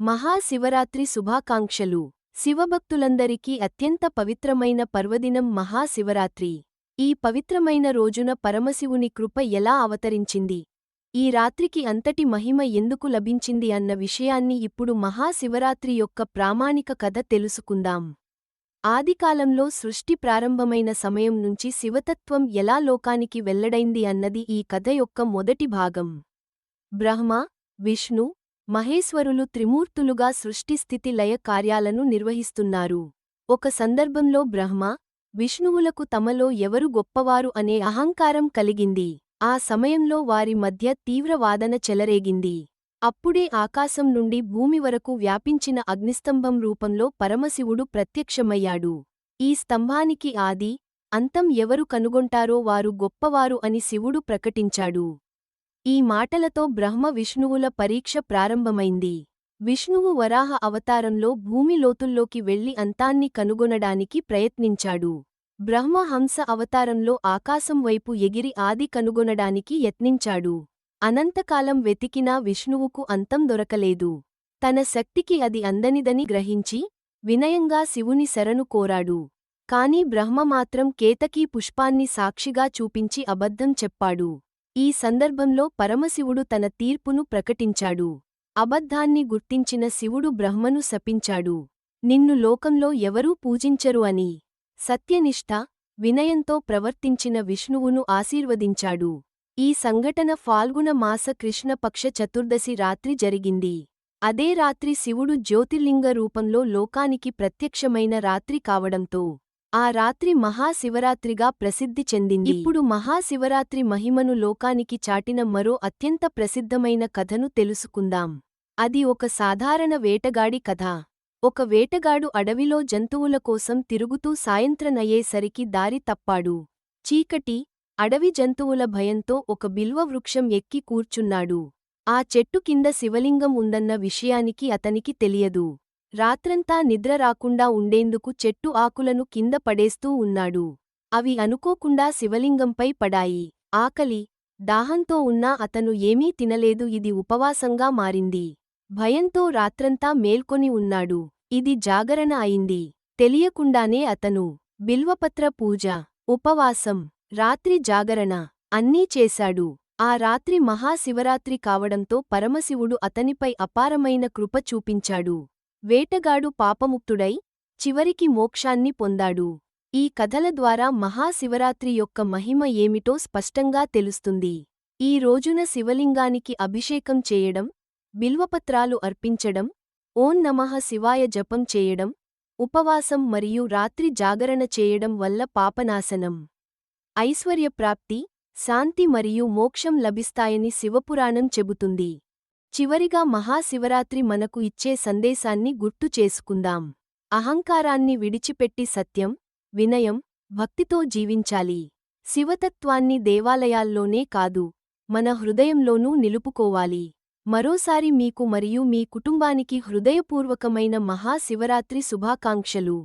మహాశివరాత్రి శుభాకాంక్షలు. శివభక్తులందరికీ అత్యంత పవిత్రమైన పర్వదినం మహాశివరాత్రి. ఈ పవిత్రమైన రోజున పరమశివుని కృప ఎలా అవతరించింది? ఈ రాత్రికి అంతటి మహిమ ఎందుకు లభించింది అన్న విషయాన్ని ఇప్పుడు మహాశివరాత్రి యొక్క ప్రామాణిక కథ తెలుసుకుందాం. ఆదికాలంలో సృష్టి ప్రారంభమైన సమయం నుంచి శివతత్వం ఎలా లోకానికి వెల్లడైంది అన్నది ఈ కథ యొక్క మొదటి భాగం. బ్రహ్మ విష్ణు మహేశ్వరులు త్రిమూర్తులుగా సృష్టిస్థితి లయ కార్యాలను నిర్వహిస్తున్నారు. ఒక సందర్భంలో బ్రహ్మ విష్ణువులకు తమలో ఎవరు గొప్పవారు అనే అహంకారం కలిగింది. ఆ సమయంలో వారి మధ్య తీవ్రవాదన చెలరేగింది. అప్పుడే ఆకాశం నుండి భూమి వరకు వ్యాపించిన అగ్నిస్తంభం రూపంలో పరమశివుడు ప్రత్యక్షమయ్యాడు. ఈ స్తంభానికి ఆది అంతం ఎవరు కనుగొంటారో వారు గొప్పవారు అని శివుడు ప్రకటించాడు. ఈ మాటలతో బ్రహ్మ విష్ణువుల పరీక్ష ప్రారంభమైంది. విష్ణువు వరాహ అవతారంలో భూమి లోతుల్లోకి వెళ్ళి అంతాన్ని కనుగొనడానికి ప్రయత్నించాడు. బ్రహ్మ హంస అవతారంలో ఆకాశం వైపు ఎగిరి ఆది కనుగొనడానికి యత్నించాడు. అనంతకాలం వెతికినా విష్ణువుకు అంతం దొరకలేదు. తన శక్తికి అది అందనిదని గ్రహించి వినయంగా శివుని శరణు కోరాడు. కాని బ్రహ్మ మాత్రం కేతకీ పుష్పాన్ని సాక్షిగా చూపించి అబద్ధం చెప్పాడు. ఈ సందర్భంలో పరమశివుడు తన తీర్పును ప్రకటించాడు. అబద్ధాన్ని గుర్తించిన శివుడు బ్రహ్మను శపించాడు. నిన్ను లోకంలో ఎవరూ పూజించరు అని. సత్యనిష్ఠ వినయంతో ప్రవర్తించిన విష్ణువును ఆశీర్వదించాడు. ఈ సంఘటన ఫాల్గుణ మాస కృష్ణపక్ష చతుర్దశి రాత్రి జరిగింది. అదే రాత్రి శివుడు జ్యోతిర్లింగ రూపంలో లోకానికి ప్రత్యక్షమైన రాత్రి కావడంతో ఆ రాత్రి మహాశివరాత్రిగా ప్రసిద్ధి చెందింది. ఇప్పుడు మహాశివరాత్రి మహిమను లోకానికి చాటిన మరో అత్యంత ప్రసిద్ధమైన కథను తెలుసుకుందాం. అది ఒక సాధారణ వేటగాడి కథ. ఒక వేటగాడు అడవిలో జంతువుల కోసం తిరుగుతూ సాయంత్రనయ్యేసరికి దారి తప్పాడు. చీకటి అడవి జంతువుల భయంతో ఒక బిల్వ వృక్షం ఎక్కి కూర్చున్నాడు. ఆ చెట్టు కింద శివలింగం ఉందన్న విషయానికి అతనికి తెలియదు. రాత్రంతా నిద్ర రాకుండా ఉండేందుకు చెట్టు ఆకులను కింద పడేస్తూ ఉన్నాడు. అవి అనుకోకుండా శివలింగంపై పడాయి. ఆకలి దాహంతో ఉన్నా అతను ఏమీ తినలేదు. ఇది ఉపవాసంగా మారింది. భయంతో రాత్రంతా మేల్కొని ఉన్నాడు. ఇది జాగరణ అయింది. తెలియకుండానే అతను బిల్వపత్ర పూజ ఉపవాసం రాత్రి జాగరణ అన్నీ చేశాడు. ఆ రాత్రి మహాశివరాత్రి కావడంతో పరమశివుడు అతనిపై అపారమైన కృప చూపించాడు. వేటగాడు పాపముక్తుడై చివరికి మోక్షాన్ని పొందాడు. ఈ కథల ద్వారా మహాశివరాత్రి యొక్క మహిమ ఏమిటో స్పష్టంగా తెలుస్తుంది. ఈ రోజున శివలింగానికి అభిషేకం చేయడం బిల్వపత్రాలు అర్పించడం ఓం నమః శివాయ జపం చేయడం ఉపవాసం మరియు రాత్రి జాగరణ చేయడం వల్ల పాపనాశనం. ఐశ్వర్యప్రాప్తి శాంతి మరియు మోక్షం లభిస్తాయని శివపురాణం చెబుతుంది. చివరిగా మహాశివరాత్రి మనకు ఇచ్చే సందేశాన్ని గుర్తు చేసుకుందాం. అహంకారాన్ని విడిచిపెట్టి సత్యం వినయం భక్తితో జీవించాలి. శివతత్వాన్ని దేవాలయాల్లోనే కాదు మన హృదయంలోనూ నిలుపుకోవాలి. మరోసారి మీకు మరియు మీ కుటుంబానికి హృదయపూర్వకమైన మహాశివరాత్రి శుభాకాంక్షలు.